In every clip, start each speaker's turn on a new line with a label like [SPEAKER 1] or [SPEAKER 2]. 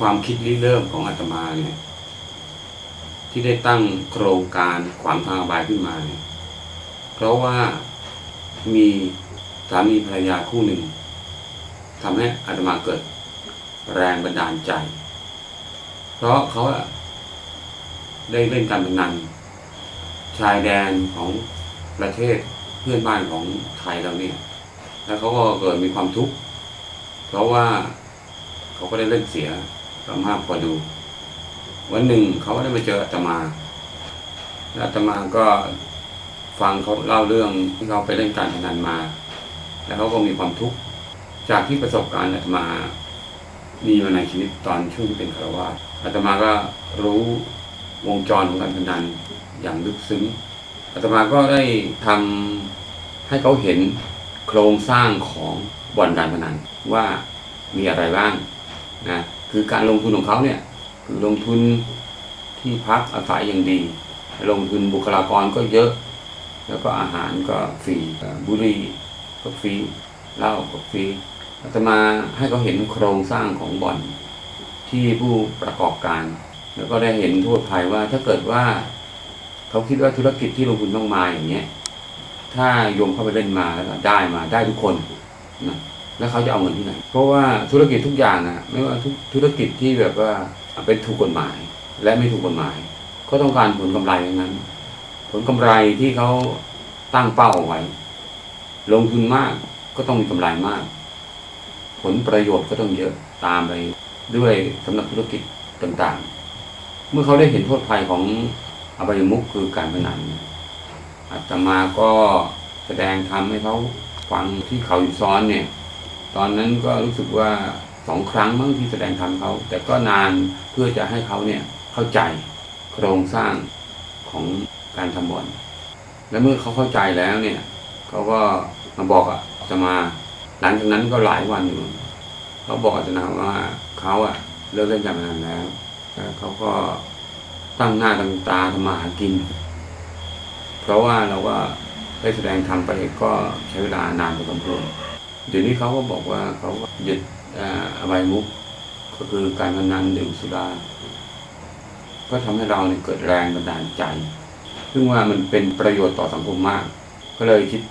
[SPEAKER 1] ความคิดริเริ่มของอาตมาเนี่ยที่ได้ตั้งโครงการขวางทางอบายขึ้นมาเนี่ยเพราะว่ามีสามีภรรยาคู่หนึ่งทำให้อาตมาเกิดแรงบันดาลใจ เพราะเขาได้เล่นการพนันชายแดนของประเทศเพื่อนบ้านของไทยเราเนี่ย แล้วเขาก็เกิดมีความทุกข์ เพราะว่าเขาก็ได้เล่นเสีย ประมาทพอดู วันหนึ่งเขาก็ได้มาเจออาตมาแล้วอาตมาก็ฟังเขาเล่าเรื่องที่เขาไปเล่นการพนันมา แล้วเขาก็มีความทุกข์จากที่ประสบการณ์อาตมามีมาในชีวิตตอนช่วงที่เป็นคารวาสอาตมาก็รู้วงจรของการพนันอย่างลึกซึ้งอาตมาก็ได้ทำให้เขาเห็นโครงสร้างของบ่อนการพนันว่ามีอะไรบ้างนะ คือการลงทุนของเขาเนี่ยคือลงทุนที่พักอาศัยอย่างดี ลงทุนบุคลากรก็เยอะ แล้วก็อาหารก็ฟรีบุหรี่ก็ฟรีเหล้าก็ฟรีอาตมาให้เขาเห็นโครงสร้างของบ่อนที่ผู้ประกอบการ แล้วก็ได้เห็นทั่วไปว่าถ้าเกิดว่าเขาคิดว่าธุรกิจที่ลงทุนต้องมาอย่างเงี้ยถ้าโยมเข้าไปเล่นมาแล้วได้มาได้ทุกคนนะ แล้วเขาจะเอาเงินที่ไหน เพราะว่าธุรกิจทุกอย่างอะไม่ว่าทุกธุรกิจที่แบบว่าเป็นถูกกฎหมาย และไม่ถูกกฎหมาย ก็ต้องการผลกำไรทั้งนั้น ผลกำไรที่เขาตั้งเป้าเอาไว้ ลงทุนมากก็ต้องมีกำไรมาก ผลประโยชน์ก็ต้องเยอะตามไปด้วยสำหรับธุรกิจต่างๆ เมื่อเขาได้เห็นโทษภัยของอบายมุขคือการพนันอาตมาก็แสดงทำให้เขาฟังที่เขาอยู่ซ้อนเนี่ย ตอนนั้นก็รู้สึกว่าสองครั้งมั้งที่แสดงธรรมเขา แต่ก็นานเพื่อจะให้เขาเนี่ยเข้าใจโครงสร้างของการทำบ่อน และเมื่อเขาเข้าใจแล้วเนี่ยเขาก็มาบอกอะอาตมา หลังจากนั้นก็หลายวันอยู่เขาบอกอาตมาว่าเขาอะเลิกเล่นการพนันแล้วแล้วเขาก็ตั้งหน้าตั้งตาทำมาหากิน เพราะว่าเราก็ได้แสดงธรรมไปก็ใช้เวลานานพอสมควร เดี๋ยวนี้เขาก็บอกว่าเขาหยุดอบายมุกก็คือการพนันดื่มสุราก็ทำให้เราเนี่ยเกิดแรงบันดาลใจ ซึ่งว่ามันเป็นประโยชน์ต่อสังคมมาก ก็เลยคิด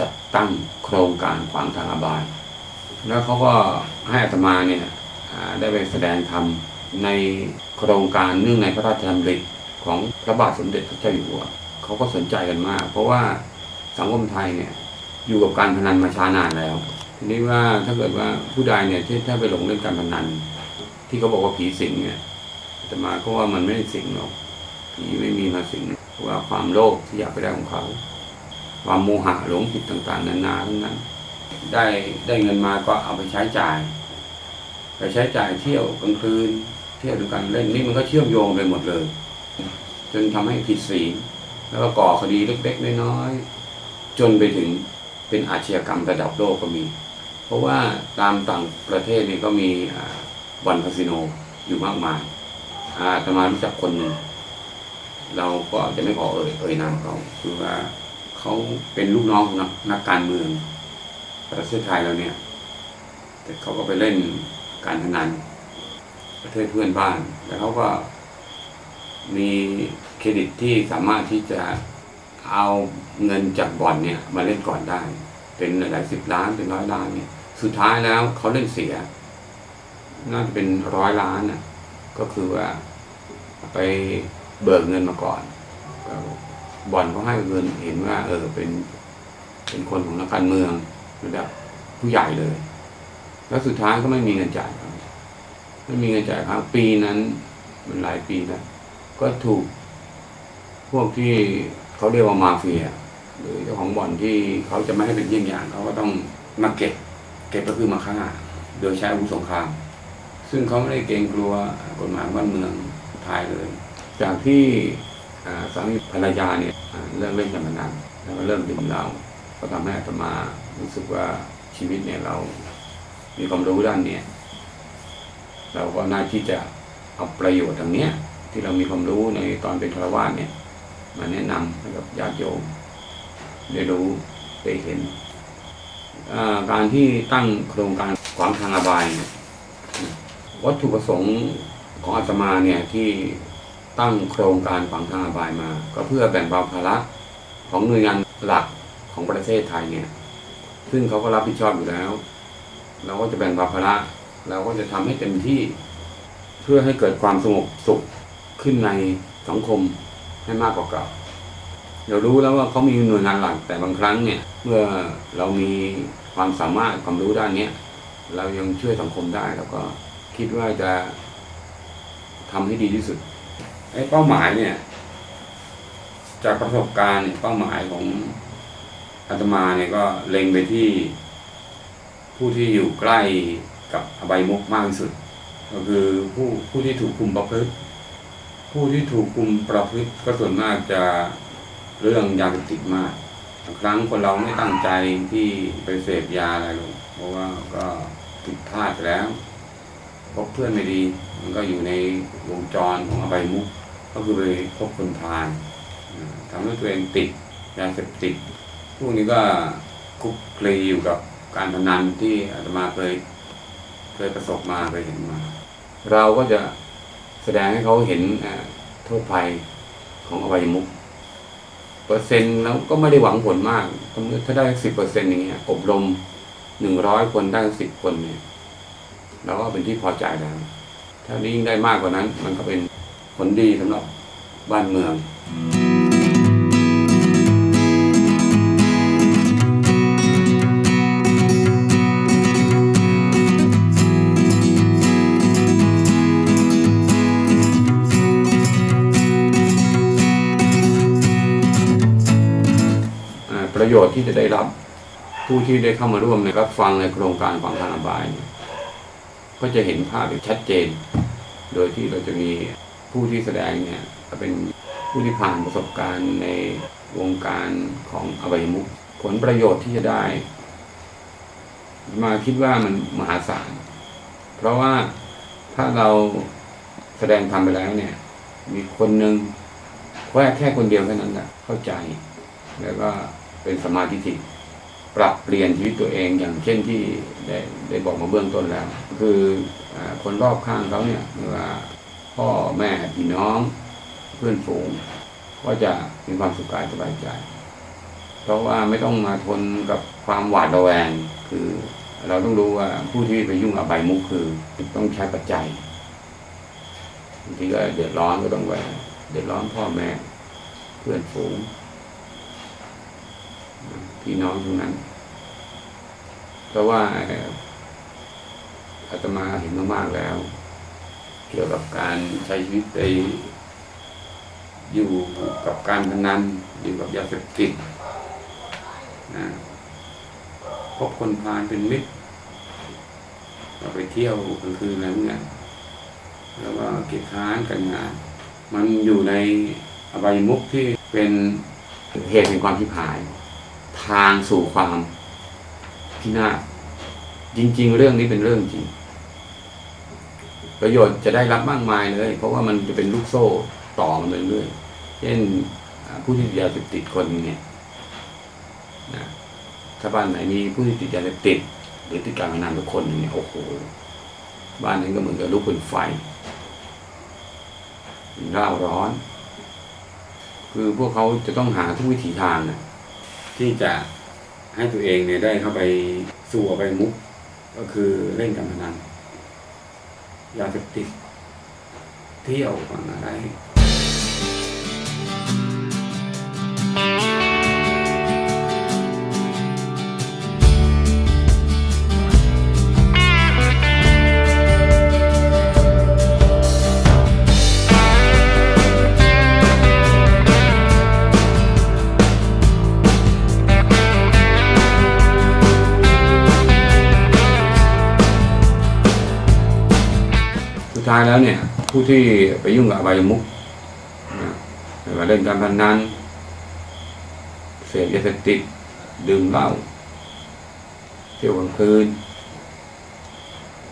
[SPEAKER 1] จัดตั้งโครงการขวางทางอบาย แล้วเขาก็ให้อาตมาเนี่ยได้ไปแสดงธรรมในโครงการเนื่องในพระราชดำริของพระบาทสมเด็จพระเจ้าอยู่หัวเขาก็สนใจกันมาก เพราะว่าสังคมไทยเนี่ย อยู่กับการพนันมาช้านานแล้วทีนี้ว่าถ้าเกิดว่าผู้ใดเนี่ยที่ถ้าไปหลงเล่นการพนัน ที่เขาบอกว่าผีสิงเนี่ยแต่มาก็ว่ามันไม่ได้สิงหรอกผีไม่มีมาสิงเพราะว่าความโลภที่อยากไปได้ของเขา ความโมหะหลงผิดต่างๆนานาทั้งนั้น ได้ได้เงินมาก็เอาไปใช้จ่าย ไปใช้จ่ายเที่ยวกลางคืน เที่ยวด้วยกันเล่นนี่มันก็เชื่อมโยงไปหมดเลย จนทำให้ผิดศีลแล้วก็ก่อคดีเล็กๆน้อยๆจนไปถึง เป็นอาชญากรรมระดับโลกก็มี เพราะว่าตามต่างประเทศนี่ก็มีบ่อนคาสิโนอยู่มากมายอาตมารู้จักคนหนึ่งเราก็จะไม่ขอเอ่ยเอ่ยนามเขาคือว่าเขาเป็นลูกน้องของนักนักการเมือง ประเทศไทยเราเนี่ย แต่เขาก็ไปเล่นการพนันประเทศเพื่อนบ้าน แล้วเขาก็มีเครดิตที่สามารถที่จะ เอาเงินจากบ่อนเนี่ยมาเล่นก่อนได้ เป็นหลายสิบล้านเป็นร้อยล้านเนี่ย สุดท้ายแล้วเขาเล่นเสีย น่าจะเป็นร้อยล้านน่ะ ก็คือว่าไปเบิกเงินมาก่อนบ่อนเขาให้เงินเห็นว่า เออเป็น เป็นคนของนักการเมืองระดับผู้ใหญ่เลย แล้วสุดท้ายก็ไม่มีเงินจ่ายครับไม่มีเงินจ่ายครับปีนั้น มันหลายปีแล้วก็ถูกพวกที่ เขาเรียกว่ามาเฟีย หรือเจ้าของบ่อนที่เขาจะไม่ให้เป็นเยี่ยงอย่างเขาก็ต้องมาเก็บ เก็บก็คือมาฆ่า โดยใช้อาวุธสงคราม ซึ่งเขาไม่ได้เกรงกลัวกฎหมายบ้านเมืองไทยเลย จากที่สามีภรรยาเนี่ยเริ่มเล่นการพนันแล้วก็เริ่มดื่มเหล้าก็ทำให้อาตมารู้สึกว่าชีวิตเนี่ยเรา มีความรู้ด้านเนี้ยเราก็น่าที่จะเอาประโยชน์ตรงเนี้ย ที่เรามีความรู้ในตอนเป็นฆราวาสเนี่ย มาแนะนำให้กับญาติโยมได้รู้ได้เห็น การที่ตั้งโครงการขวางทางอบาย วัตถุประสงค์ของอาตมาเนี่ยที่ตั้งโครงการฝังทางอบายมา ก็เพื่อแบ่งเบาภาระของหน่วยงานหลักของประเทศไทยเนี่ย ซึ่งเขาก็รับผิดชอบอยู่แล้ว เราก็จะแบ่งเบาภาระเราก็จะทำให้เต็มที่เพื่อให้เกิดความสงบสุขขึ้นในสังคม ให้มากกว่าเก่าเรารู้แล้วว่าเขามีหน่วยงานหลักแต่บางครั้งเนี่ย เมื่อเรามีความสามารถความรู้ด้านเนี้ยเรายังช่วยสังคมได้แล้วก็คิดว่าจะทำให้ดีที่สุดไอ้เป้าหมายเนี่ย จากประสบการณ์เนี่ยเป้าหมายของอาตมาเนี่ยก็เล็งไปที่ผู้ที่อยู่ใกล้กับอบายมุกมากที่สุด ก็คือผู้ผู้ที่ถูกคุมประพฤติ ผู้ที่ถูกคุมประพฤติก็ส่วนมากจะเรื่องยาเสพติดมากบางครั้งคนเราไม่ตั้งใจที่ไปเสพยาอะไรหรอกเพราะว่าก็ผิดพลาดไปแล้วพบเพื่อนไม่ดี มันก็อยู่ในวงจรของอบายมุกก็คือไปพบคนพาลทำให้ตัวเองติดยาเสพติดพวกนี้ก็คุกคลีอยู่กับการพนันที่อาตมาเคยเคยประสบมาเคยเห็นมา เราก็จะ แสดงให้เขาเห็นโทษภัยของอวัยมุกเปอร์เซ็นต์แล้วก็ไม่ได้หวังผลมากถ้าได้สิบเปอร์เซ็นต์อย่างเงี้ยอบรมหนึ่งร้อยคนได้สิบคนเนี่ยเราก็เป็นที่พอใจแล้ว ถ้ายิ่งได้มากกว่านั้น มันก็เป็นผลดีสำหรับบ้านเมือง โยชน์ที่จะได้รับผู้ที่ได้เข้ามาร่วมในรับฟังในโครงการฝังทางอบายเนี่ยก็จะเห็นภาพอย่างชัดเจน โดยที่เราจะมีผู้ที่แสดงเนี่ยเป็นผู้ที่ผ่านประสบการณ์ในวงการของอบายมุขผลประโยชน์ที่จะได้ มาคิดว่ามันมหาศาล เพราะว่าถ้าเราแสดงทำไปแล้วเนี่ย มีคนหนึ่งแค่แค่คนเดียวแค่นั้นแหละเข้าใจ แล้วก็ เป็นสมาธิทิปรับเปลี่ยนชีวิตตัวเองอย่างเช่นที่ได้ได้บอกมาเบื้องต้นแล้ว คือคนรอบข้างเขาเนี่ยไม่ว่าพ่อแม่พี่น้องเพื่อนฝูง ก็จะมีความสุขกายสบายใจ เพราะว่าไม่ต้องมาทนกับความหวาดระแวง คือเราต้องรู้ว่าผู้ที่ไปยุ่งอบายมุขคือต้องใช้ปัจจัยบางทีก็เดือดร้อนก็ต้องไปเดือดร้อนพ่อแม่ เพื่อนฝูง พี่น้องทั้งนั้น เพราะว่าอาตมาเห็นมากๆแล้ว เกี่ยวกับการใช้ชีวิตไปอยู่กับการพนันอยู่กับยาเสพติดนะพบคนพาลเป็นมิตรเราไปเที่ยวกลางคืนอะไรพวกเนี้ยแล้วก็เกียรค้านกันงาน มันอยู่ในอบายมุขที่เป็นเหตุแห่งความพิพาย ทางสู่ความพินาศจริง ๆ เรื่องนี้เป็นเรื่องจริง ประโยชน์จะได้รับมากมายเลย เพราะว่ามันจะเป็นลูกโซ่ต่อมันเรื่อยๆเช่นผู้ที่ติดยาเสพติดคนเนี่ยนะถ้าบ้านไหนมีผู้ที่ติดยาเสพติด หรือติดการพนันทุกคนเนี่ยโอ้โหบ้านนั้นก็เหมือนกับลุกเป็นไฟร่าวร้อน คือพวกเขาจะต้องหาทุกวิถีทางนะ ที่จะให้ตัวเองเนี่ยได้เข้าไปสู่อบายมุกก็คือเล่นการพนันยาเสพติดเที่ยวฝังอะไร ท้ายแล้วเนี่ย ผู้ที่ไปยุ่งกับอบายมุขนะไม่ว่าเล่นการพนันเสพยาเสพติดดื่มเหล้าเที่ยวกลางคืน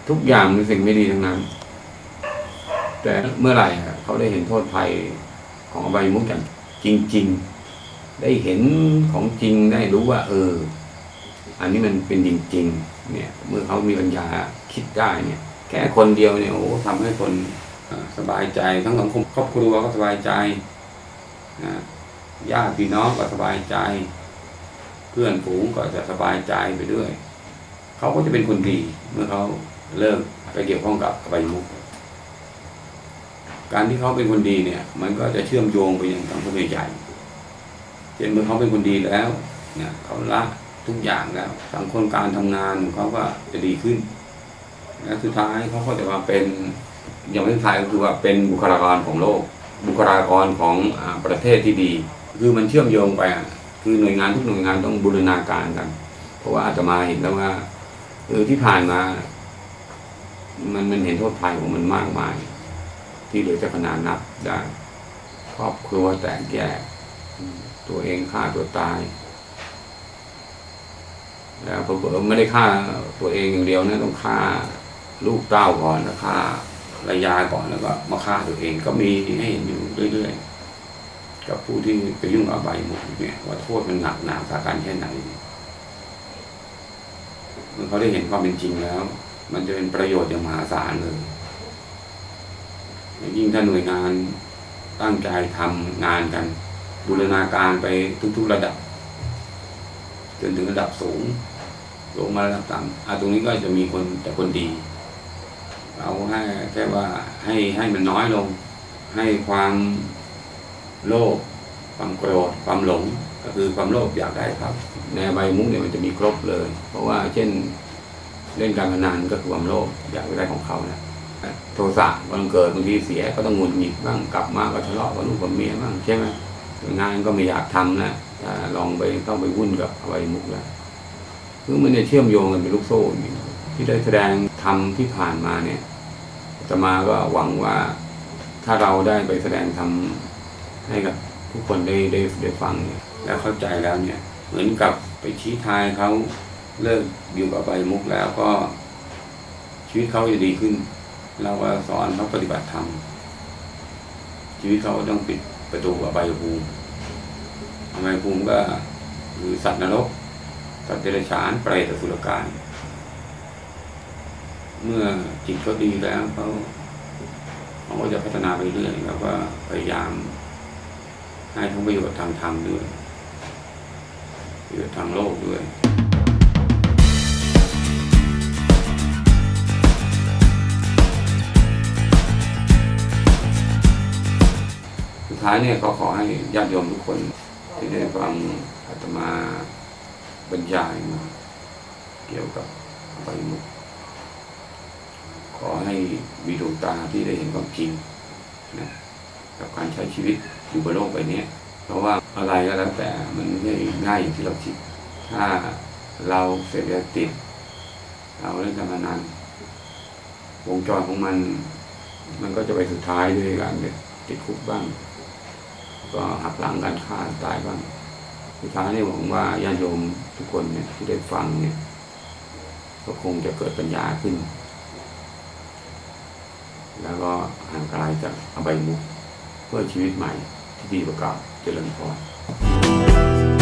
[SPEAKER 1] ทุกอย่างเป็นสิ่งไม่ดีทั้งนั้น แต่เมื่อไหร่เขาได้เห็นโทษภัยของอบายมุขอย่างจริง ๆ ได้เห็นของจริงได้รู้ว่า เออ อันนี้มันเป็นจริง ๆ เนี่ย เมื่อเขามีปัญญาคิดได้เนี่ย แค่คนเดียวเนี่ยโอ้ทำให้คนสบายใจทั้งสังคมครอบครัวก็สบายใจนะญาติพี่น้องก็สบายใจ เพื่อนฝูงก็จะสบายใจไปด้วยเขาก็จะเป็นคนดีเมื่อเขาเริ่มไปเกี่ยวข้องกับอบายมุขการที่เขาเป็นคนดีเนี่ย มันก็จะเชื่อมโยงไปยังสังคมใหญ่เช่นเมื่อเขาเป็นคนดีแล้วเนี่ยเขาละทุกอย่างแล้วสังคมการทำงานของเขาก็จะดีขึ้น และสุดท้ายเขาก็จะมาเป็นอย่างไม่ทายก็คือว่าเป็นบุคลากรของโลก บุคลากรของอประเทศที่ดี คือมันเชื่อมโยงไปคือหน่วยงานทุกหน่วยงานต้องบูรณาการกัน เพราะว่าอาตมาเห็นแล้วว่าเออที่ผ่านมา มันมันเห็นโทษภัยของมันมากมาย ที่เหลือจะขนาดนับได้ครอบครัวแตกแยกตัวเองฆ่าตัวตายแล้วเผลอๆไม่ได้ฆ่าตัวเองอย่างเดียวนะต้องฆ่า ลูกเต้าก่อนแล้วฆ่าภรรยาก่อนแล้วก็มาฆ่าตัวเองก็มีให้เห็นอยู่เรื่อยๆกับผู้ที่ไปยุ่งกับอบายมุขเนี่ยว่าโทษมันหนักหนาสาการแค่ไหนเมื่อเขาได้เห็นความเป็นจริงแล้ว มันจะเป็นประโยชน์อย่างมหาศาลเลยยิ่งถ้าหน่วยงานตั้งใจทำงานกัน บูรณาการไปทุกๆระดับ จนถึงระดับสูงลงมาระดับต่ำอะตรงนี้ก็จะมีคนแต่คนดี เอาให้แค่ว่าให้ให้มันน้อยลง ให้ความโลภความโกรธความหลง ก็คือความโลภอยากได้ครับ ในใบมุกเนี่ยมันจะมีครบเลย เพราะว่าเช่นเล่นการพนันก็คือความโลภอยากได้ของเขานะโทสะวันเกิดบางทีเสียก็ต้องหงุดหงิดบ้างกลับมาก็ทะเลาะกับลูกกับเมียบ้างใช่ไหมงานก็ไม่อยากทำนะลองไปต้องไปวุ่นกับอบมุกแล้วคือมันเนี่ยเชื่อมโยงกันเป็นลูกโซ่อย่างนี้ ที่ได้แสดงทำที่ผ่านมาเนี่ยอาตมาก็หวังว่าถ้าเราได้ไปแสดงทำให้กับทุกคนได้ได้ได้ฟังเนี่ยแล้วเข้าใจแล้วเนี่ยเหมือนกับไปชี้ทายเขาเลิกอยู่กับอบายมุกแล้วก็ ชีวิตเขาจะดีขึ้น เราก็สอนเขาปฏิบัติธรรมชีวิตเขาต้องปิดประตูอบายภูมิอบายภูมิก็คือสัตว์นรกสัตว์เดรัจฉานเปรตอสุรกาย เมื่อจิตเขาดีแล้วเขาเขาก็จะพัฒนาไปเรื่อยแล้วก็พยายาม ให้ทั้งประโยชน์ทางธรรมด้วยประโยชน์ทางโลกด้วยสุดท้ายเนี่ยก็ขอให้ญาติโยมทุกคนที่ได้ฟังอาตมาบรรยายมาเกี่ยวกับอบายมุข ขอให้มีดวงตาที่ได้เห็นความจริงนะกับการใช้ชีวิตอยู่บนโลกใบนี้เพราะว่าอะไรก็แล้วแต่มันไม่ได้ง่ายอย่างที่เราคิด ถ้าเราเสพยาติดเราเล่นการพนันวงจรของมัน มันก็จะไปสุดท้ายด้วยการติดคุกบ้าง ก็หักหลังการฆ่าตายบ้างสุดท้ายนี่หวังว่าญาติโยมทุกคนเนี่ยที่ได้ฟังเนี่ยก็คงจะเกิดปัญญาขึ้น แล้วก็ห่างไกลจากอบายมุขเพื่อชีวิตใหม่ที่ดีกว่าเก่าเจริญพร